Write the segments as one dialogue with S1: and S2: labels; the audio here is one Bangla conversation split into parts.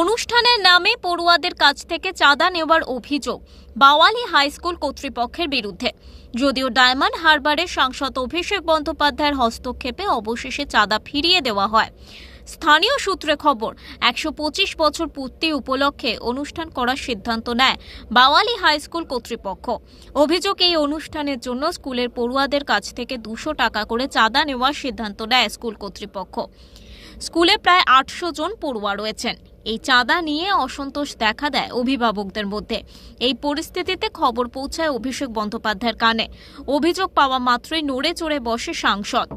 S1: অনুষ্ঠানের নামে পড়ুয়াদের কাছ থেকে চাঁদা নেওয়ার অভিযোগ বাওয়ালি হাই স্কুল কর্তৃপক্ষের বিরুদ্ধে। যদিও ডায়মন্ড হারবারের সাংসদ অভিষেক বন্দ্যোপাধ্যায়ের হস্তক্ষেপে অবশেষে চাঁদা ফিরিয়ে দেওয়া হয়। স্থানীয় সূত্রে খবর, একশো পঁচিশ বছর পূর্তি উপলক্ষে অনুষ্ঠান করার সিদ্ধান্ত নেয় বাওয়ালি হাই স্কুল কর্তৃপক্ষ। অভিযোগ এই অনুষ্ঠানের জন্য স্কুলের পড়ুয়াদের কাছ থেকে দুশো টাকা করে চাঁদা নেওয়ার সিদ্ধান্ত নেয় স্কুল কর্তৃপক্ষ। স্কুলে প্রায় আটশো জন পড়ুয়া রয়েছেন। এই চাঁদা নিয়ে অসন্তোষ দেখা দেয় অভিভাবকদের মধ্যে। এই পরিস্থিতিতে খবর পৌঁছায় অভিষেক বন্দ্যোপাধ্যায়ের কানে। অভিযোগ পাওয়া মাত্রই নড়ে চড়ে বসে সাংসদ।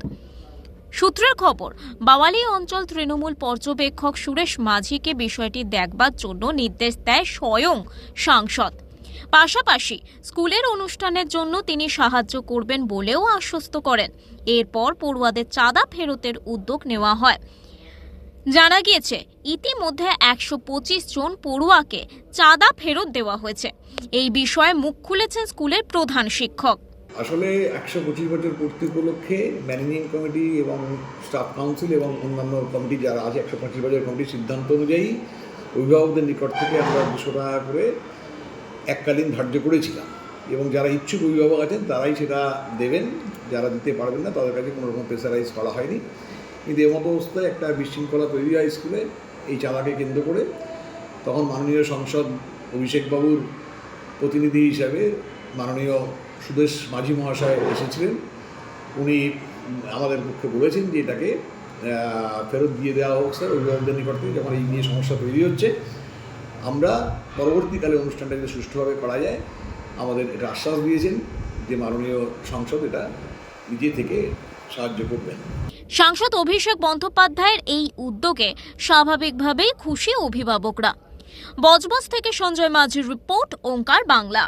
S1: সূত্রের খবর, বাওয়ালি অঞ্চল তৃণমূল পর্যবেক্ষক সুরেশ মাঝিকে বিষয়টি দেখবার জন্য নির্দেশ দেয় স্বয়ং সাংসদ। পাশাপাশি স্কুলের অনুষ্ঠানের জন্য তিনি সাহায্য করবেন বলেও আশ্বস্ত করেন। এরপর পড়ুয়াদের চাঁদা ফেরতের উদ্যোগ নেওয়া হয়। জানা গিয়েছে, ইতিমধ্যে একশো পঁচিশ জন পড়ুয়াকে চাঁদা ফেরত দেওয়া হয়েছে। এই বিষয়ে মুখ খুলেছেন স্কুলের প্রধান শিক্ষক।
S2: আসলে একশো পঁচিশ বছর পূর্তি উপলক্ষে ম্যানেজিং কমিটি এবং স্টাফ কাউন্সিল এবং অন্যান্য কমিটি যারা আছে, একশো পঁচিশ বছর কমিটির সিদ্ধান্ত অনুযায়ী অভিভাবকদের নিকট থেকে আমরা দুশো টাকা করে এককালীন ধার্য করেছিলাম। এবং যারা ইচ্ছুক অভিভাবক আছেন, তারাই সেটা দেবেন। যারা দিতে পারবেন না, তাদের কাছে কোনো রকম প্রেসারাইজ করা হয়নি। কিন্তু এমতো অবস্থায় একটা বিশৃঙ্খলা তৈরি হয় স্কুলে, এই চাঁদাকে কেন্দ্র করে। তখন মাননীয় সংসদ অভিষেকবাবুর প্রতিনিধি হিসাবে মাননীয় সুদেশ মাঝি মহাশয় এসেছিলেন। উনি আমাদের পক্ষে বলেছেন যে এটাকে ফেরত দিয়ে দেওয়া হোক স্যার, অভিভাবকদের নিকট থেকে যখন এই নিয়ে সমস্যা তৈরি হচ্ছে, আমরা পরবর্তীকালে অনুষ্ঠানটা সুষ্ঠুভাবে করা যায়, আমাদের এটা আশ্বাস দিয়েছেন যে মাননীয় সংসদ এটা নিজে থেকে সাহায্য করবেন।
S1: সাংসদ অভিষেক বন্দ্যোপাধ্যায়ের এই উদ্যোগে স্বাভাবিকভাবেই খুশি অভিভাবকরা। বজবজ থেকে সঞ্জয় মাঝির রিপোর্ট, ওঙ্কার বাংলা।